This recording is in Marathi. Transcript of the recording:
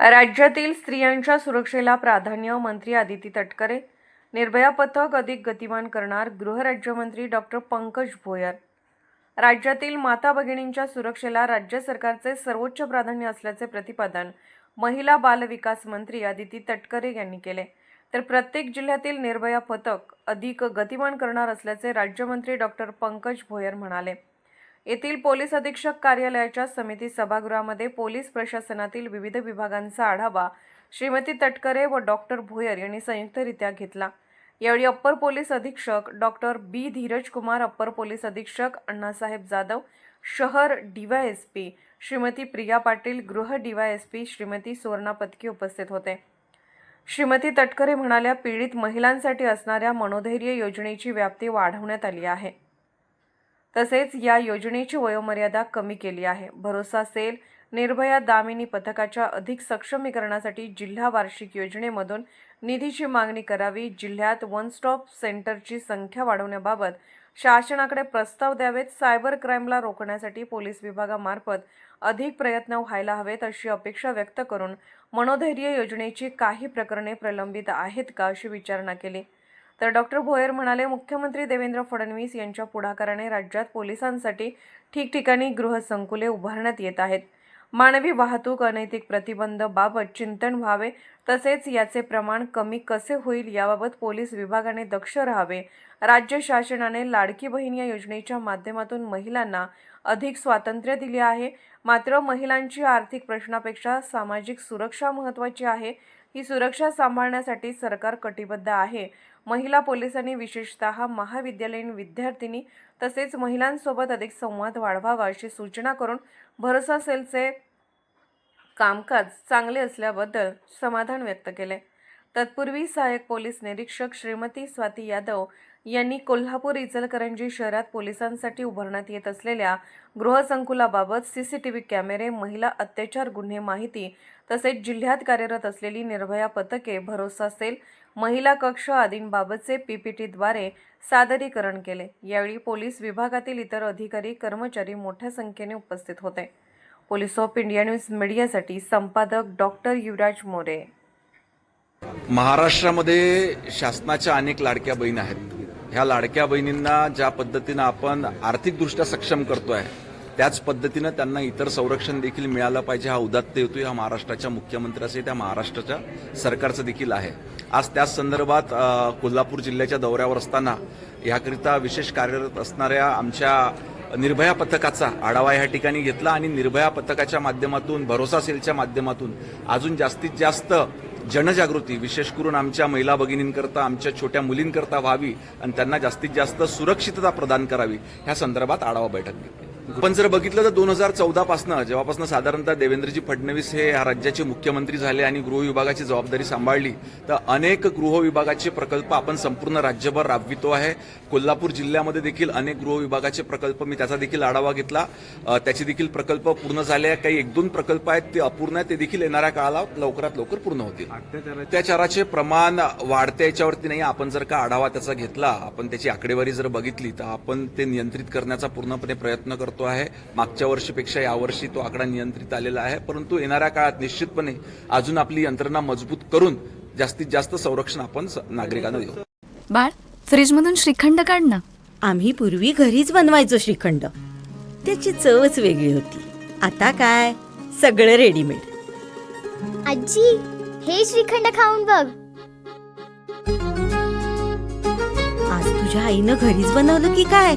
राज्यातील स्त्रियांच्या सुरक्षेला प्राधान्य मंत्री आदिती तटकरे निर्भया पथक अधिक गतिमान करणार गृहराज्यमंत्री डॉक्टर पंकज भोयर. राज्यातील माता भगिनींच्या सुरक्षेला राज्य सरकारचे सर्वोच्च प्राधान्य असल्याचे प्रतिपादन महिला बालविकास मंत्री आदिती तटकरे यांनी केले. तर प्रत्येक जिल्ह्यातील निर्भया पथक अधिक गतिमान करणार असल्याचे राज्यमंत्री डॉक्टर पंकज भोयर म्हणाले. येथील पोलीस अधीक्षक कार्यालयाच्या समिती सभागृहामध्ये पोलीस प्रशासनातील विविध विभागांचा आढावा श्रीमती तटकरे व डॉक्टर भोयर यांनी संयुक्तरित्या घेतला. यावेळी अप्पर पोलीस अधीक्षक doctor B. Dhiraj Kumar upper police अधीक्षक अण्णासाहेब जाधव शहर डीवायएसपी श्रीमती प्रिया पाटील गृह डीवायएसपी श्रीमती सुवर्णा पत्की उपस्थित होते. श्रीमती तटकरे म्हणाल्या पीडित महिलांसाठी असणाऱ्या मनोधैर्य योजनेची व्याप्ती वाढवण्यात आली आहे. तसेच या योजनेची वयोमर्यादा कमी केली आहे. भरोसा सेल निर्भया दामिनी पथकाच्या अधिक सक्षमीकरणासाठी जिल्हा वार्षिक योजनेमधून निधीची मागणी करावी. जिल्ह्यात वन स्टॉप सेंटरची संख्या वाढवण्याबाबत शासनाकडे प्रस्ताव द्यावेत. सायबर क्राईमला रोखण्यासाठी पोलीस विभागामार्फत अधिक प्रयत्न व्हायला हवेत अशी अपेक्षा व्यक्त करून मनोधैर्य योजनेची काही प्रकरणे प्रलंबित आहेत का अशी विचारणा केली. तर डॉक्टर भोयर म्हणाले मुख्यमंत्री देवेंद्र फडणवीस यांच्या पुढाकाराने राज्यात पोलिसांसाठी ठिकठिकाणी गृहसंकुले उभारण्यात येत आहेत. मानवी वाहतूक अनैतिक प्रतिबंध बाबत चिंतन व्हावे तसेच याचे प्रमाण कमी कसे होईल याबाबत पोलीस विभागाने दक्ष राहावे. राज्य शासनाने लाडकी बहीण या योजनेच्या माध्यमातून महिलांना अधिक स्वातंत्र्य दिले आहे. मात्र महिलांची आर्थिक प्रश्नापेक्षा सामाजिक सुरक्षा महत्त्वाची आहे. ही सुरक्षा सांभाळण्यासाठी सरकार कटिबद्ध आहे. महिला पोलिसांनी विशेषतः महाविद्यालयीन विद्यार्थिनी तसेच महिलांसोबत अधिक संवाद वाढवावा अशी सूचना करून भरोसा सेलचे कामकाज चांगले असल्याबद्दल समाधान व्यक्त केले. तत्पूर्वी सहाय्यक पोलीस निरीक्षक श्रीमती स्वाती यादव यांनी कोल्हापूर इचलकरंजी शहरात पोलिसांसाठी उभारण्यात येत असलेल्या गृहसंकुलाबाबत सीसीटीव्ही कॅमेरे महिला अत्याचार गुन्हे माहिती तसेच जिल्ह्यात कार्यरत असलेली निर्भया पथके भरोसा सेल महिला कक्ष आदींबाबतचे पीपीटीद्वारे सादरीकरण केले. यावेळी पोलीस विभागातील इतर अधिकारी कर्मचारी मोठ्या संख्येने उपस्थित होते. पोलीस ऑफ इंडिया न्यूज मीडियासाठी संपादक डॉक्टर युवराज मोरे. महाराष्ट्रामध्ये शासनाच्या अनेक लाडक्या बहीण आहेत. ह्या लाडक्या बहिणींना ज्या पद्धतीनं आपण आर्थिकदृष्ट्या सक्षम करतोय त्याच पद्धतीनं त्यांना इतर संरक्षण देखील मिळालं पाहिजे हा उदात्त हेतू हा महाराष्ट्राच्या मुख्यमंत्र्याचे त्या महाराष्ट्राच्या सरकारचं देखील आहे. आज त्याच संदर्भात कोल्हापूर जिल्ह्याच्या दौऱ्यावर असताना याकरिता विशेष कार्यरत असणाऱ्या आमच्या निर्भया पथकाचा आढावा या ठिकाणी घेतला आणि निर्भया पथकाच्या माध्यमातून भरोसा सेलच्या माध्यमातून अजून जास्तीत जास्त जनजागृती विशेष करून आमच्या महिला भगिनींकरता आमच्या छोट्या मुलींकरता व्हावी आणि त्यांना जास्तीत जास्त सुरक्षितता प्रदान करावी ह्या संदर्भात आढावा बैठक घेतली. पण जर बघितलं तर दोन हजार चौदा पासनं जेव्हापासून साधारणतः देवेंद्रजी फडणवीस हे या राज्याचे मुख्यमंत्री झाले आणि गृह विभागाची जबाबदारी सांभाळली तर अनेक गृह विभागाचे प्रकल्प आपण संपूर्ण राज्यभर राबवितो आहे. कोल्हापूर जिल्ह्यामध्ये देखील अनेक गृह विभागाचे प्रकल्प मी त्याचा देखील आढावा घेतला. त्याचे देखील प्रकल्प पूर्ण झाले काही एक दोन प्रकल्प आहेत ते अपूर्ण आहेत ते देखील येणाऱ्या काळाला लवकरात लवकर पूर्ण होतील. अत्याचाराचे प्रमाण वाढते याच्यावरती नाही आपण जर का आढावा त्याचा घेतला आपण त्याची आकडेवारी जर बघितली तर आपण ते नियंत्रित करण्याचा पूर्णपणे प्रयत्न करतो. आहे. मागच्या वर्षीपेक्षा यावर्षी तो आकडा नियंत्रित आलेला आहे. परंतु येणाऱ्या काळात निश्चितपणे अजून आपली यंत्रणा मजबूत करून जास्तीत जास्त संरक्षण आपण नागरिकांना देऊ. बाळ फ्रीजमधून श्रीखंड काढ ना. आम्ही पूर्वी घरीच बनवायचो श्रीखंड. त्याची चवच वेगळी होती. आता काय? सगळं रेडीमेड आजी हे श्रीखंड खाऊन बघ. आज तुझ्या आईनं घरीच बनवलं की काय.